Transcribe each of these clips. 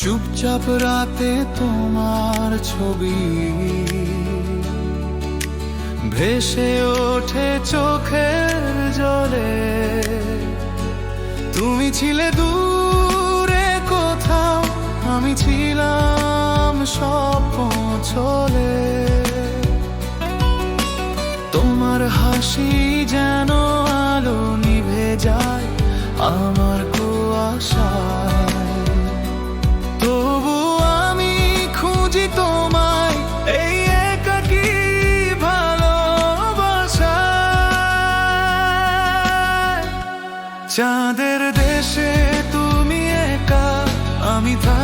চুপচাপ রাতে তোমার ছবি। ভেসে ওঠে চোখের জলে। তুমি ছিলে দূরে কোথাও, আমি ছিলাম স্বপ্ন ছলে। তোমার হাসি যেন আলো নিভে যায়, আমার কুয়াশায় চাঁদের দেশে তুমি একা আমি থাকি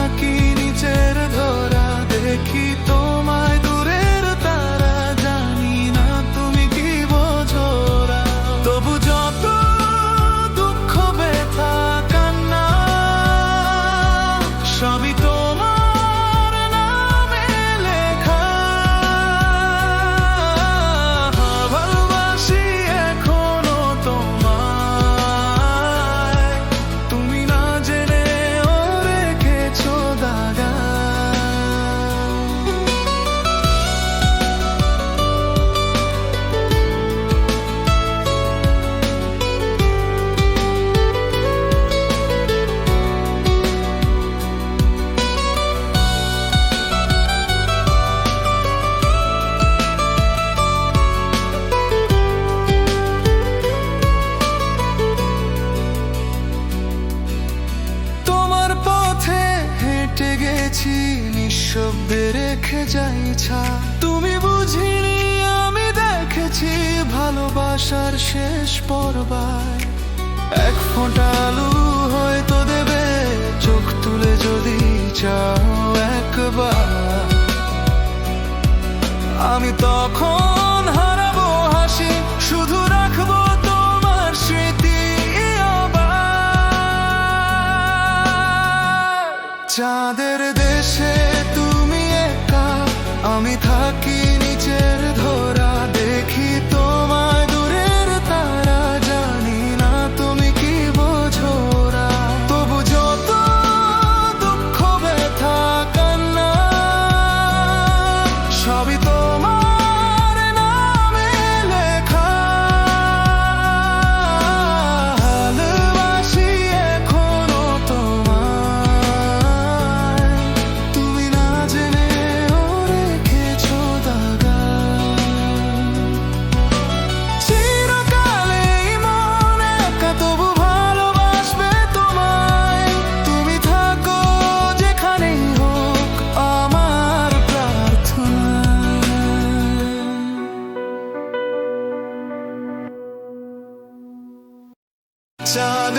গেছি নিঃশব্দে রেখে যাই তুমি বুঝিনি আমি দেখেছি ভালোবাসার শেষ পর্বায়। এক ফোঁটা আলু হয়তো দেবে, চোখ তুলে যদি চাও একবার। আমি তখন sun